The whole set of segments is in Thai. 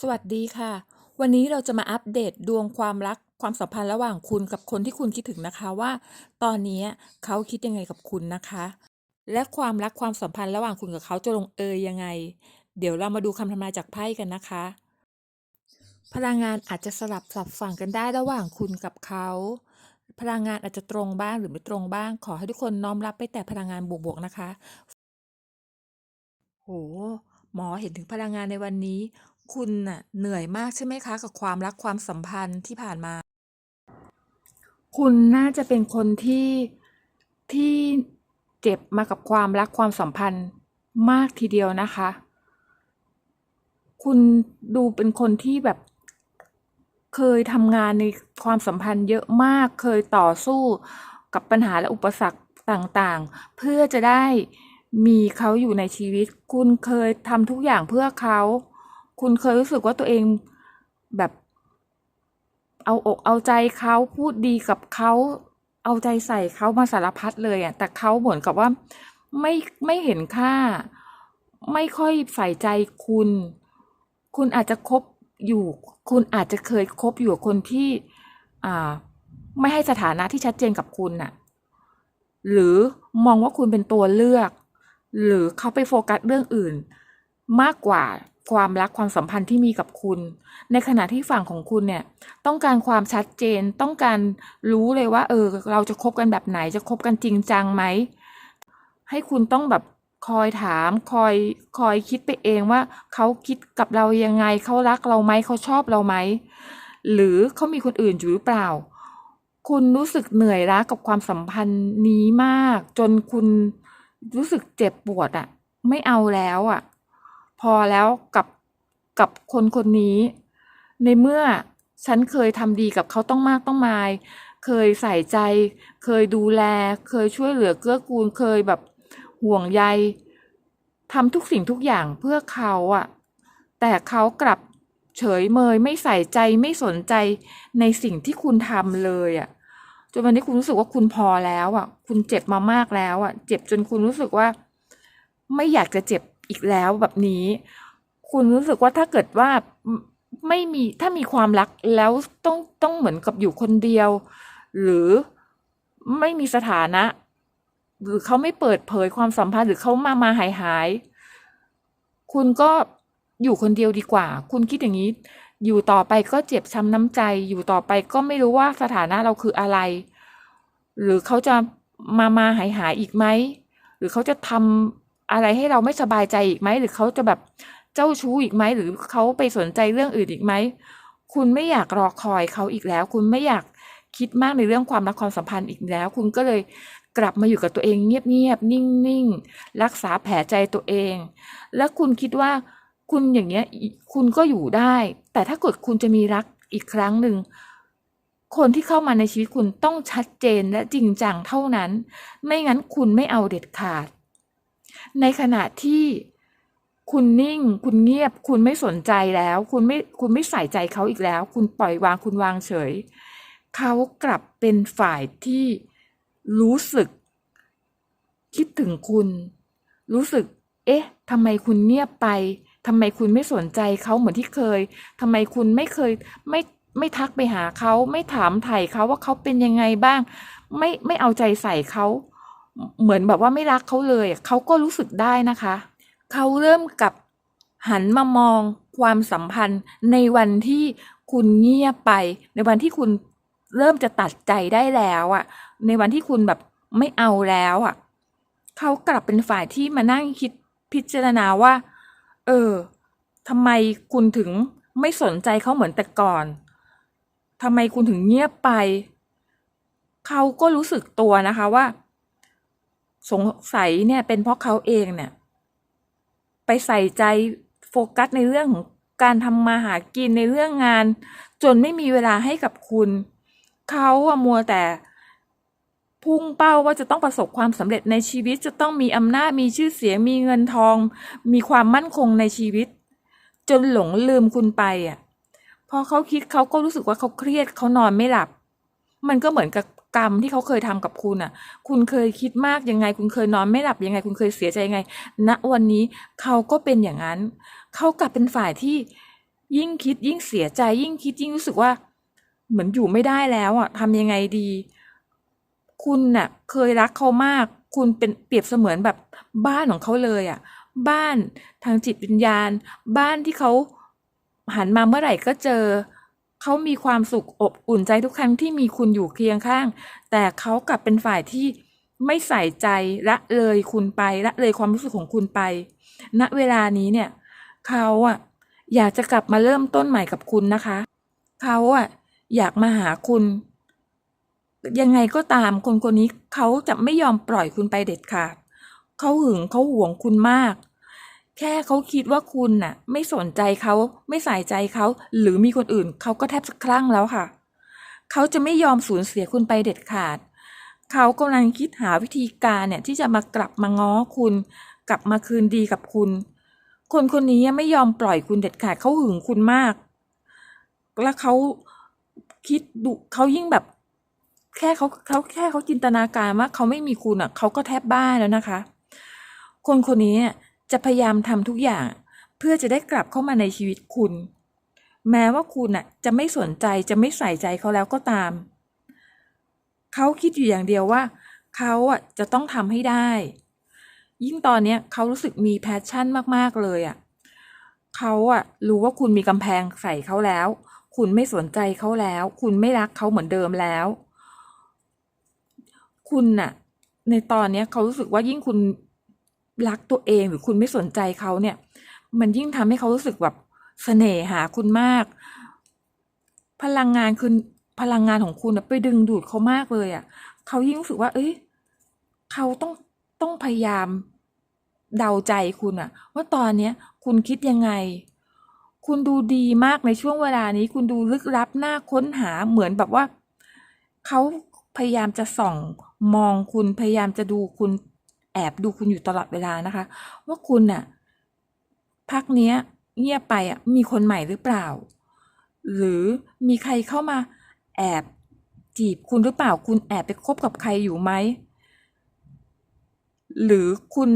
สวัสดีค่ะ วันนี้เราจะมาอัปเดตดวงความรักความสัมพันธ์ระหว่างคุณกับคนที่คุณคิดถึงนะคะว่า ตอนนี้เขาคิดยังไงกับคุณนะคะ และความรักความสัมพันธ์ระหว่างคุณกับเขาจะลงเอยยังไง เดี๋ยวเรามาดูคำทำนายจากไพ่กันนะคะ พลังงานอาจจะสลับสับฝั่งกันได้ระหว่างคุณกับเขาพลังงานอาจจะตรงบ้างหรือไม่ตรงบ้าง ขอให้ทุกคนน้อมรับไปแต่พลังงานบวกๆนะคะโหหมอเห็นถึงพลังงานในวันนี้ คุณน่ะเหนื่อยมากใช่ไหมคะ กับความรักความสัมพันธ์ที่ผ่านมา คุณน่าจะเป็นคนที่ที่เจ็บมากับความรักความสัมพันธ์มากทีเดียวนะคะ คุณดูเป็นคนที่แบบ เคยทำงานในความสัมพันธ์เยอะมากเคยต่อสู้กับปัญหาและอุปสรรคต่างๆ เพื่อจะได้มีเขาอยู่ในชีวิต คุณเคยทำทุกอย่างเพื่อเขา คุณเคยรู้สึกว่าตัวเองแบบเอาอกเอาใจเขาพูดดีกับเขาเอาใจใส่เขามาสารพัดเลยอะแต่เขาเหมือนกับว่าไม่ไม่เห็นค่า ไม่ค่อยใส่ใจคุณ คุณอาจจะคบอยู่ คุณอาจจะเคยคบอยู่กับคนที่อ่าไม่ให้สถานะที่ชัดเจนกับคุณน่ะ หรือมองว่าคุณเป็นตัวเลือก หรือเขาไปโฟกัสเรื่องอื่น มากกว่า ความรักความสัมพันธ์ที่มีกับคุณ ในขณะที่ฝั่งของคุณเนี่ย ต้องการความชัดเจนต้องการรู้เลยว่า เออ เราจะคบกันแบบไหนจะคบกันจริงจังไหม ให้คุณต้องแบบคอยถามคอยคอยคิดไปเองว่าเขาคิดกับเรายังไงเขารักเราไหมเขาชอบเราไหม หรือเขามีคนอื่นอยู่หรือเปล่า คุณรู้สึกเหนื่อยล้ากับความสัมพันธ์นี้มาก จนคุณรู้สึกเจ็บปวดอะไม่เอาแล้วอะ พอแล้วกับกับคนคนนี้ ในเมื่อฉันเคยทำดีกับเขาต้องมากต้องมาย เคยใส่ใจ เคยดูแล เคยช่วยเหลือเกื้อกูล เคยแบบห่วงใยทำทุกสิ่งทุกอย่างเพื่อเขาอะแต่เขากลับเฉยเมยไม่ใส่ใจไม่สนใจในสิ่งที่คุณทำเลยอะจนวันนี้คุณรู้สึกว่าคุณพอแล้วอะคุณเจ็บมามากแล้วอะเจ็บจนคุณรู้สึกว่า ไม่อยากจะเจ็บ อีกแล้วแบบนี้ คุณรู้สึกว่าถ้าเกิดว่าไม่มีถ้ามีความรักแล้วต้องต้องเหมือนกับอยู่คนเดียว หรือไม่มีสถานะ หรือเขาไม่เปิดเผยความสัมพันธ์หรือเขามามาหายหาย คุณก็อยู่คนเดียวดีกว่า คุณคิดอย่างนี้ อยู่ต่อไปก็เจ็บช้ำน้ำใจ อยู่ต่อไปก็ไม่รู้ว่าสถานะเราคืออะไร หรือเขาจะมามาหายหายอีกไหม หรือเขาจะทำ อะไรให้เราไม่สบายใจอีกไหมหรือเขาจะแบบเจ้าชู้อีกไหมหรือเขาไปสนใจเรื่องอื่นอีกไหมคุณไม่อยากรอคอยเขาอีกแล้ว คุณไม่อยากคิดมากในเรื่องความรักความสัมพันธ์อีกแล้ว คุณก็เลยกลับมาอยู่กับตัวเองเงียบๆนิ่งๆรักษาแผลใจตัวเอง แล้วคุณคิดว่าคุณอย่างเงี้ยคุณก็อยู่ได้ แต่ถ้าเกิดคุณจะมีรักอีกครั้งหนึ่งคนที่เข้ามาในชีวิตคุณต้องชัดเจนและจริงจังเท่านั้น ไม่งั้นคุณไม่เอาเด็ดขาด ในขณะที่คุณนิ่ง คุณเงียบ คุณไม่สนใจแล้ว คุณไม่คุณไม่ใส่ใจเขาอีกแล้ว คุณปล่อยวางคุณวางเฉย เขากลับเป็นฝ่ายที่รู้สึก คิดถึงคุณ รู้สึก เอ๊ะทำไมคุณเงียบไปทำไมคุณไม่สนใจเขาเหมือนที่เคยทำไมคุณไม่เคยไม่ไม่ทักไปหาเขาไม่ถามไถ่เขาว่าเขาเป็นยังไงบ้าง ไม่ไม่เอาใจใส่เขา เหมือนแบบว่าไม่รักเขาเลยเขาก็รู้สึกได้นะคะ เขาเริ่มกับหันมามองความสัมพันธ์ในวันที่คุณเงียบไป ในวันที่คุณเริ่มจะตัดใจได้แล้วอะในวันที่คุณแบบไม่เอาแล้วอะเขากลับเป็นฝ่ายที่มานั่งคิดพิจารณาว่า เออทำไมคุณถึงไม่สนใจเขาเหมือนแต่ก่อนทำไมคุณถึงเงียบไป เขาก็รู้สึกตัวนะคะว่า สงสัยเนี่ยเป็นเพราะเขาเองเนี่ย ไปใส่ใจโฟกัสในเรื่องของการทำมาหากินในเรื่องงาน จนไม่มีเวลาให้กับคุณ เขาอะมัวแต่พุ่งเป้าว่าจะต้องประสบความสำเร็จในชีวิตจะต้องมีอำนาจมีชื่อเสียงมีเงินทอง มีความมั่นคงในชีวิต จนหลงลืมคุณไปอะพอเขาคิดเขาก็รู้สึกว่าเขาเครียดเขานอนไม่หลับ มันก็เหมือนกับ กรรมที่เขาเคยทำกับคุณอะ คุณเคยคิดมากยังไง คุณเคยนอนไม่หลับยังไง คุณเคยเสียใจยังไงณวันนี้เขาก็เป็นอย่างนั้น เขากลับเป็นฝ่ายที่ยิ่งคิดยิ่งเสียใจ ยิ่งคิดยิ่งรู้สึกว่า เหมือนอยู่ไม่ได้แล้วอะทำยังไงดี คุณน่ะ เคยรักเขามาก คุณเป็นเปรียบเสมือนแบบบ้านของเขาเลยอะ บ้านทางจิตวิญญาณ บ้านที่เขาหันมาเมื่อไหร่ก็เจอ เขามีความสุขอบอุ่นใจทุกครั้งที่มีคุณอยู่เคียงข้าง แต่เขากลับเป็นฝ่ายที่ไม่ใส่ใจละเลยคุณไปละเลยความรู้สึกของคุณไป ณเวลานี้เนี่ย เขาอะอยากจะกลับมาเริ่มต้นใหม่กับคุณนะคะ เขาอะอยากมาหาคุณ ยังไงก็ตามคนคนนี้เขาจะไม่ยอมปล่อยคุณไปเด็ดขาดเขาหึงเขาหวงคุณมาก แค่เขาคิดว่าคุณน่ะ ไม่สนใจเขาไม่ใส่ใจเขาหรือมีคนอื่นเขาก็แทบจะคลั่งแล้วค่ะ เขาจะไม่ยอมสูญเสียคุณไปเด็ดขาด เขากำลังคิดหาวิธีการเนี่ยที่จะมากลับมาง้อคุณ กลับมาคืนดีกับคุณ คนคนนี้ไม่ยอมปล่อยคุณเด็ดขาดเขาหึงคุณมาก แล้วเขาคิดดุเขายิ่งแบบ แค่เขาเขาแค่เขาจินตนาการว่าเขาไม่มีคุณอะเขาก็แทบบ้าแล้วนะคะ คนคนนี้เนี่ย จะพยายามทำทุกอย่าง เพื่อจะได้กลับเข้ามาในชีวิตคุณ แม้ว่าคุณอะจะไม่สนใจจะไม่ใส่ใจเขาแล้วก็ตาม เขาคิดอยู่อย่างเดียวว่า เขาอะจะต้องทำให้ได้ ยิ่งตอนเนี้ยเขารู้สึกมีแพชชั่นมากๆเลยอะเขาอะรู้ว่าคุณมีกำแพงใส่เขาแล้ว คุณไม่สนใจเขาแล้ว คุณไม่รักเขาเหมือนเดิมแล้ว คุณน่ะ ในตอนเนี้ยเขารู้สึกว่ายิ่งคุณ รักตัวเองหรือคุณไม่สนใจเขาเนี่ย มันยิ่งทำให้เขารู้สึกแบบเสน่หาคุณมาก พลังงานคือพลังงานของคุณไปดึงดูดเขามากเลยอะเขายิ่งรู้สึกว่า เอ้ยเขาต้องต้องพยายามเดาใจคุณอะ ว่าตอนเนี้ยคุณคิดยังไง คุณดูดีมากในช่วงเวลานี้ คุณดูลึกลับน่าค้นหาเหมือนแบบว่าเขาพยายามจะส่องมองคุณพยายามจะดูคุณ แอบดูคุณอยู่ตลอดเวลานะคะ ว่าคุณน่ะพักเนี้ยเงียบไปอะมีคนใหม่หรือเปล่า หรือมีใครเข้ามาแอบจีบคุณหรือเปล่า คุณแอบไปคบกับใครอยู่ไหม หรือคุณ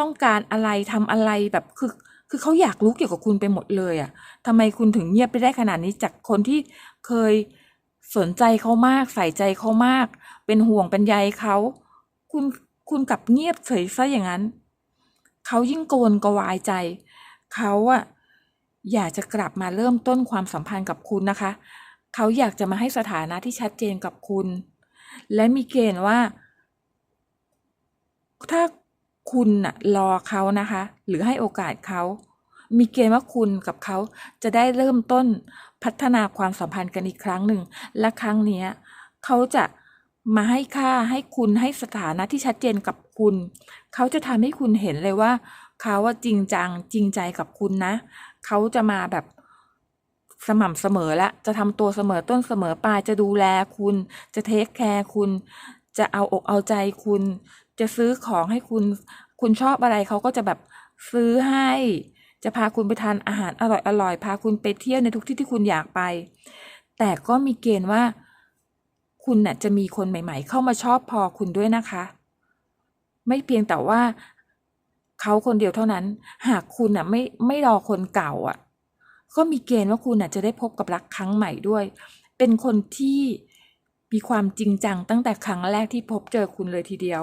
ต้องการอะไรทำอะไรแบบคือคือเขาอยากรู้เกี่ยวกับคุณไปหมดเลยอะ่ะทำไมคุณถึงเงียบไปได้ขนาดนี้จากคนที่เคยสนใจเขามากใส่ใจเขามาก เป็นห่วงเป็นใยเขา คุณ คุณกลับเงียบเฉยซะอย่างนั้น เขายิ่งโกวนกวายใจ เขาอะอยากจะกลับมาเริ่มต้นความสัมพันธ์กับคุณนะคะ เขาอยากจะมาให้สถานะที่ชัดเจนกับคุณ และมีเกณฑ์ว่า ถ้าคุณน่ะรอเขานะคะ หรือให้โอกาสเขา มีเกณฑ์ว่าคุณกับเขาจะได้เริ่มต้นพัฒนาความสัมพันธ์กันอีกครั้งหนึ่ง และครั้งนี้เขาจะ มาให้ค่าให้คุณให้สถานะที่ชัดเจนกับคุณ เขาจะทำให้คุณเห็นเลยว่า เขาว่าจริงจังจริงใจกับคุณนะ เขาจะมาแบบสม่ำเสมอและจะทำตัวเสมอต้นเสมอปลายจะดูแลคุณ จะเทคแคร์คุณ จะเอาอกเอาใจคุณ จะซื้อของให้คุณ คุณชอบอะไรเขาก็จะแบบซื้อให้ จะพาคุณไปทานอาหารอร่อยๆพาคุณไปเที่ยวในทุกที่ที่คุณอยากไป แต่ก็มีเกณฑ์ว่า คุณน่ะจะมีคนใหม่ ๆ เข้ามาชอบพอคุณด้วยนะคะ ไม่เพียงแต่ว่าเขาคนเดียวเท่านั้น หากคุณน่ะไม่ไม่รอคนเก่าอะ ก็มีเกณฑ์ว่าคุณน่ะจะได้พบกับรักครั้งใหม่ด้วย เป็นคนที่มีความจริงจังตั้งแต่ครั้งแรกที่พบเจอคุณเลยทีเดียว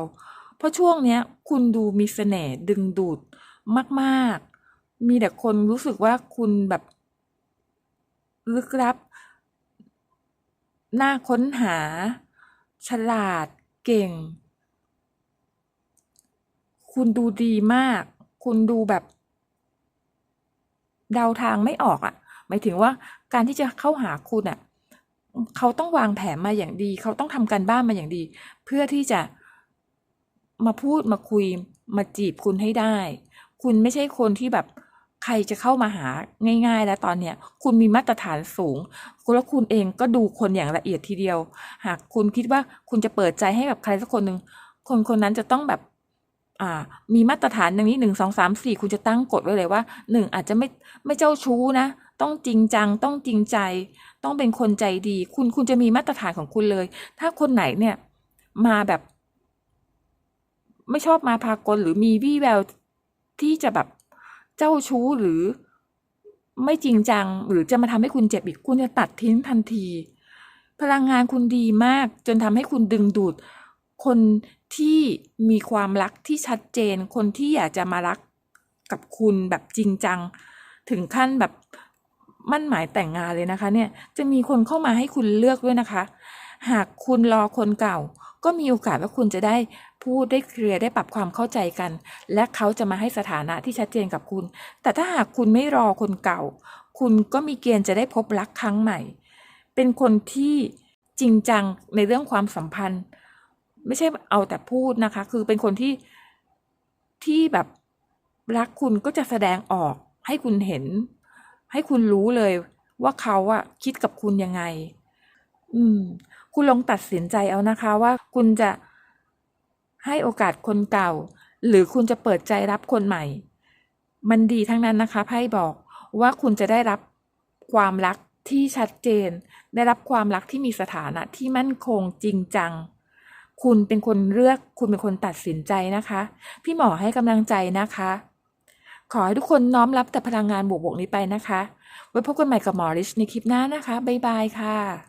เพราะช่วงเนี้ยคุณดูมีเสน่ห์ดึงดูดมาก ๆ มีแต่คนรู้สึกว่าคุณแบบลึกลับ น่าค้นหา ฉลาด เก่ง คุณดูดีมาก คุณดูแบบ เดาทางไม่ออกอะ่ะ หมายถึงว่าการที่จะเข้าหาคุณอะ่ะ เขาต้องวางแผนมาอย่างดี เขาต้องทำการบ้านมาอย่างดี เพื่อที่จะมาพูดมาคุยมาจีบคุณให้ได้ คุณไม่ใช่คนที่แบบ ใครจะเข้ามาหาง่ายๆ แล้วตอนเนี้ยคุณมีมาตรฐานสูงแล้วคุณเองก็ดูคนอย่างละเอียดทีเดียว หากคุณคิดว่าคุณจะเปิดใจให้กับใครสักคนหนึ่งคนคนนั้นจะต้องแบบอ่ามีมาตรฐานอย่างนี้หนึ่งสองสามสี่คุณจะตั้งกฎไว้เลยว่าหนึ่งอาจจะไม่ไม่เจ้าชู้นะ ต้องจริงจัง ต้องจริงใจ ต้องเป็นคนใจดี คุณคุณจะมีมาตรฐานของคุณเลย ถ้าคนไหนเนี่ยมาแบบ ไม่ชอบมาพากลหรือมีวี่แววที่จะแบบ เจ้าชู้หรือไม่จริงจัง หรือจะมาทำให้คุณเจ็บอีกคุณจะตัดทิ้งทันที พลังงานคุณดีมาก จนทำให้คุณดึงดูด คนที่มีความรักที่ชัดเจน คนที่อยากจะมารักกับคุณแบบจริงจัง ถึงขั้นแบบมั่นหมายแต่งงานเลยนะคะ เนี่ยจะมีคนเข้ามาให้คุณเลือกด้วยนะคะ หากคุณรอคนเก่า ก็มีโอกาสว่าคุณจะได้พูดได้เคลียร์ได้ปรับความเข้าใจกัน และเขาจะมาให้สถานะที่ชัดเจนกับคุณ แต่ถ้าหากคุณไม่รอคนเก่า คุณก็มีเกณฑ์จะได้พบรักครั้งใหม่ เป็นคนที่จริงจังในเรื่องความสัมพันธ์ ไม่ใช่เอาแต่พูดนะคะ คือเป็นคนที่ที่แบบรักคุณก็จะแสดงออกให้คุณเห็น ให้คุณรู้เลยว่าเขาอะคิดกับคุณยังไง อืม คุณลองตัดสินใจเอานะคะว่าคุณจะให้โอกาสคนเก่า หรือคุณจะเปิดใจรับคนใหม่ มันดีทั้งนั้นนะคะไพ่บอกว่าคุณจะได้รับความรักที่ชัดเจน ได้รับความรักที่มีสถานะที่มั่นคงจริงจัง คุณเป็นคนเลือก คุณเป็นคนตัดสินใจนะคะ พี่หมอให้กำลังใจนะคะ ขอให้ทุกคนน้อมรับแต่พลังงานบวกๆนี้ไปนะคะ ไว้พบกันใหม่กับหมอริชในคลิปหน้านะคะ บ๊ายบายค่ะ